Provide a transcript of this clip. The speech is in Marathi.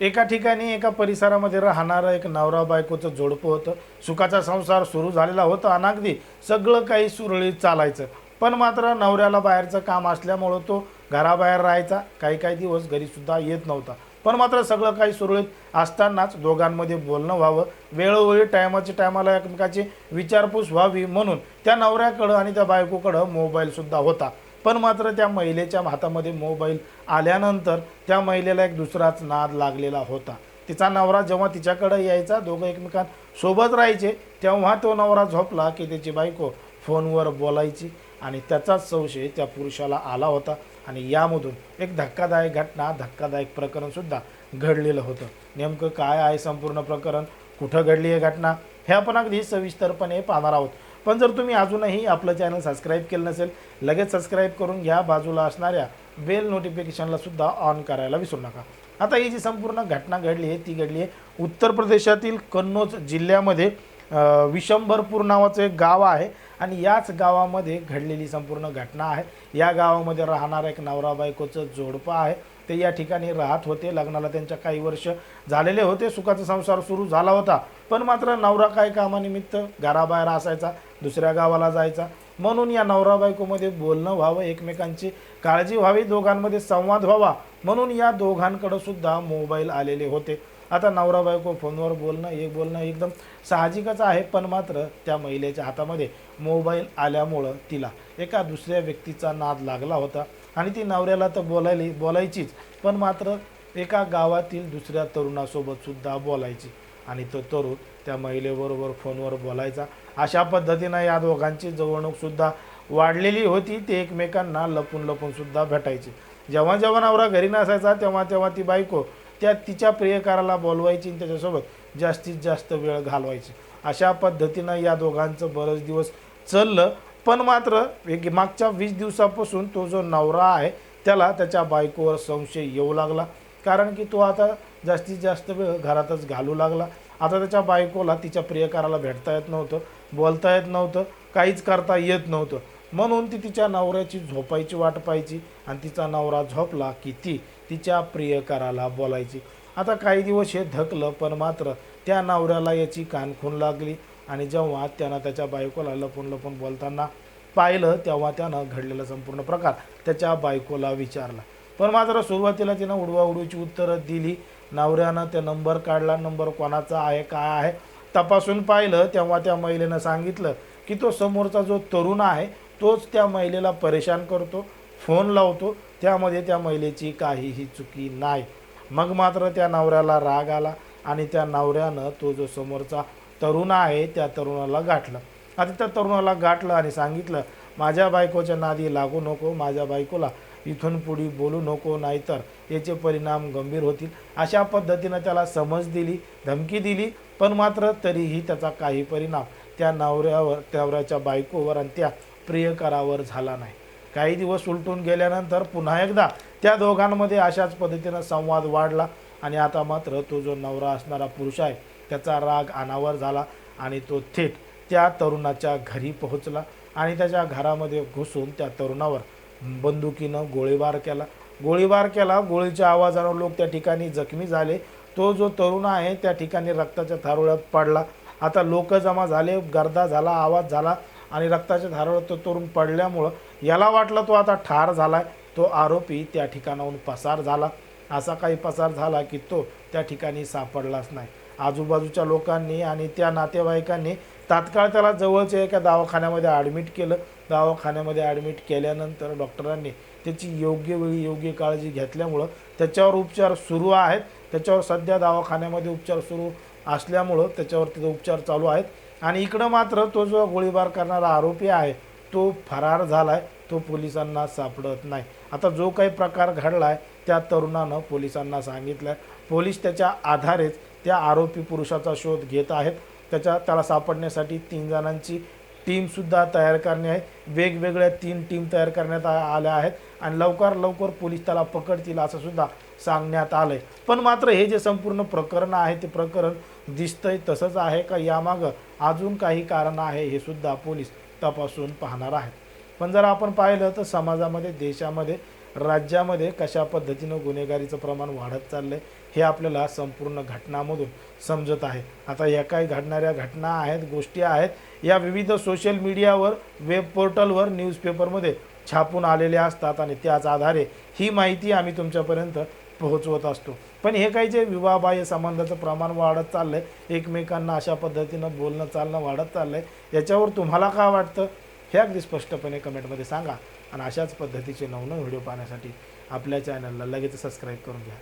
एका ठिकाणी एका परिसरामध्ये राहणारं एक नवरा बायकोचं जोडपं होतं. सुखाचा संसार सुरू झालेला होता अनागदी अगदी सगळं काही सुरळीत चालायचं. पण मात्र नवऱ्याला बाहेरचं काम असल्यामुळं तो घराबाहेर राहायचा. काही काही दिवस घरीसुद्धा येत नव्हता. पण मात्र सगळं काही सुरळीत असतानाच दोघांमध्ये बोलणं व्हावं. वेळोवेळी टायमाच्या टायमाला एकमेकाची विचारपूस व्हावी म्हणून त्या नवऱ्याकडं आणि त्या बायकोकडं मोबाईलसुद्धा होता. पण मात्र त्या महिलेच्या हातामध्ये मोबाईल आल्यानंतर त्या महिलेला एक दुसराच नाद लागलेला होता. तिचा नवरा जेव्हा तिच्याकडे यायचा दोघं एकमेकांसोबत राहायचे तेव्हा तो नवरा झोपला की त्याची बायको फोनवर बोलायची आणि त्याचाच संशय त्या पुरुषाला आला होता आणि यामधून एक धक्कादायक घटना धक्कादायक प्रकरणसुद्धा घडलेलं होतं. नेमकं काय आहे संपूर्ण प्रकरण? कुठं घडली आहे घटना? हे आपण अगदी सविस्तरपणे पाहणार आहोत. पण जर तुम्ही अजूनही आपलं चॅनल सबस्क्राईब केलं नसेल लगेच सबस्क्राईब करून घ्या. बाजूला असणाऱ्या बेल नोटिफिकेशनला सुद्धा ऑन करायला विसरू नका. आता ही जी संपूर्ण घटना घडली आहे ती घडली आहे उत्तर प्रदेशातील कन्नौज जिल्ह्यामध्ये विशंभरपूर नावाचं एक गाव आहे आणि याच गावामध्ये घडलेली संपूर्ण घटना आहे. या गावामध्ये राहणारा एक नवरा बायकोचं जोडपं आहे. ते या ठिकाणी राहत होते. लग्नाला त्यांच्या काही वर्ष झालेले होते. सुखाचा संसार सुरू झाला होता. पण मात्र नवरा काय कामानिमित्त घराबाहेर असायचा दुसऱ्या गावाला जायचा. म्हणून या नवरा बायकोमध्ये बोलणं व्हावं एकमेकांची काळजी व्हावी दोघांमध्ये संवाद व्हावा. म्हणून या दोघांकडं सुद्धा मोबाईल आलेले होते. आता नवरा बायको फोनवर बोलणं एक बोलणं एकदम साहजिकच आहे पण मात्र त्या महिलेच्या हातामध्ये मोबाईल आल्यामुळं तिला एका दुसऱ्या व्यक्तीचा नाद लागला होता. आणि ती नवऱ्याला तर बोलायली बोलायचीच पण मात्र एका गावातील दुसऱ्या तरुणासोबतसुद्धा बोलायची. आणि तो तरुण त्या महिलेबरोबर फोनवर बोलायचा. अशा पद्धतीनं या दोघांची जवळणूकसुद्धा वाढलेली होती. ते एकमेकांना लपून लपूनसुद्धा भेटायची. जेव्हा जेव्हा नवरा घरी नसायचा तेव्हा तेव्हा ती बायको त्या तिच्या प्रियकाराला बोलवायची आणि त्याच्यासोबत जास्तीत जास्त वेळ घालवायची. अशा पद्धतीनं या दोघांचं बरंच दिवस चाललं. पण मात्र मागच्या वीस दिवसापासून तो जो नवरा आहे त्याला त्याच्या बायकोवर संशय येऊ लागला. कारण की तो आता जास्तीत जास्त वेळ घरातच घालू लागला. आता त्याच्या बायकोला तिच्या प्रियकाराला भेटता येत नव्हतं बोलता येत नव्हतं काहीच करता येत नव्हतं. म्हणून ती तिच्या नवऱ्याची झोपायची वाट पाहायची आणि तिचा नवरा झोपला की ती तिच्या प्रियकाराला बोलायची. आता काही दिवस हे धकलं पण मात्र त्या नवऱ्याला याची कानखून लागली आणि जेव्हा त्यानं त्याच्या बायकोला लपून लपून बोलताना पाहिलं तेव्हा त्यानं घडलेला संपूर्ण प्रकार त्याच्या बायकोला विचारला. पण मात्र सुरुवातीला तिनं उडवाउडवीची उत्तरं दिली. नवऱ्यानं ते नंबर काढला. नंबर कोणाचा आहे काय आहे तपासून पाहिलं. तेव्हा त्या महिलेनं सांगितलं की तो समोरचा जो तरुण आहे तोच त्या महिलेला परेशान करतो. फोन लावतो त्यामध्ये त्या महिलेची काहीही चुकी नाही. मग मात्र त्या नवऱ्याला राग आला आणि त्या नवऱ्यानं तो जो समोरचा तरुण आहे त्या तरुणाला गाठलं. आता त्या तरुणाला गाठलं आणि सांगितलं माझ्या बायकोच्या नादी लागू नको माझ्या बायकोला इथून पुढे बोलू नको नाहीतर याचे परिणाम गंभीर होतील. अशा पद्धतीनं त्याला समज दिली धमकी दिली पण मात्र तरीही त्याचा काही परिणाम त्या नवऱ्यावर नवऱ्याच्या बायकोवर आणि त्या प्रियकरावर झाला नाही. काही दिवस उलटून गेल्यानंतर पुन्हा एकदा त्या दोघांमध्ये अशाच पद्धतीनं संवाद वाढला. आणि आता मात्र तो जो नवरा असणारा पुरुष आहे त्याचा राग अनावर झाला आणि तो थेट त्या तरुणाच्या घरी पोहोचला आणि त्याच्या घरामध्ये घुसून त्या तरुणावर बंदुकीनं गोळीबार केला. गोळीबार केला गोळीच्या आवाजानं लोक त्या ठिकाणी जखमी झाले. तो जो तरुण आहे त्या ठिकाणी रक्ताच्या थारोळ्यात पडला. आता लोक जमा झाले गर्दा झाला आवाज झाला आणि रक्ताच्या थारोळ्यात तो तरुण पडल्यामुळं याला वाटलं तो आता ठार झालाय. तो आरोपी त्या ठिकाणाहून पसार झाला. असा काही पसार झाला की तो त्या ठिकाणी सापडलाच नाही. आजूबाजूच्या लोकांनी आणि त्या नातेवाईकांनी तात्काळ त्याला जवळच्या एका दवाखान्यामध्ये ॲडमिट केलं. दवाखान्यामध्ये ॲडमिट केल्यानंतर डॉक्टरांनी त्याची योग्य वेळी योग्य काळजी घेतल्यामुळं त्याच्यावर उपचार सुरू आहेत. त्याच्यावर सध्या दवाखान्यामध्ये उपचार सुरू असल्यामुळं त्याच्यावर तिथं उपचार चालू आहेत. आणि इकडं मात्र तो जो गोळीबार करणारा आरोपी आहे तो फरार झाला आहे तो पोलिसांना सापडत नाही. आता जो काही प्रकार घडला आहे त्या तरुणानं पोलिसांना सांगितलं आहे पोलीस त्याच्या आधारेच त्या आरोपी पुरुषाचा शोध घेत आहेत. त्याच्या त्याला सापडण्यासाठी तीन जणांची टीमसुद्धा तयार करणे आहे. वेगवेगळ्या तीन टीम तयार करण्यात आल्या आहेत आणि लवकर लवकर पोलीस त्याला पकडतील असं सुद्धा सांगण्यात आलं आहे पण मात्र हे जे संपूर्ण प्रकरण आहे ते प्रकरण दिसतंय तसंच आहे का? यामागं अजून काही कारण आहे हे सुद्धा पोलीस तपासून पाहणार आहेत. पण जर आपण पाहिलं तर समाजामध्ये देशामध्ये राज्यामध्ये कशा पद्धतीनं गुन्हेगारीचं प्रमाण वाढत चाललंय हे आपल्याला संपूर्ण घटनामधून समजत आहे. आता या काही घडणाऱ्या घटना आहेत गोष्टी आहेत या विविध सोशल मीडियावर वेब पोर्टलवर न्यूजपेपरमध्ये छापून आलेल्या असतात आणि त्याच आधारे ही माहिती आम्ही तुमच्यापर्यंत पोहोचवत असतो. पण हे काही जे विवाहबाह्य संबंधाचं प्रमाण वाढत चाललंय एकमेकांना अशा पद्धतीनं बोलणं चालणं वाढत चाललंय याच्यावर तुम्हाला काय वाटतं? हे अगदी स्पष्टपणे कमेंटमध्ये सांगा. आणि अशाच पद्धतीचे नवनव व्हिडिओ पाहण्यासाठी आपल्या चॅनलला लगेच सबस्क्राईब करून घ्या.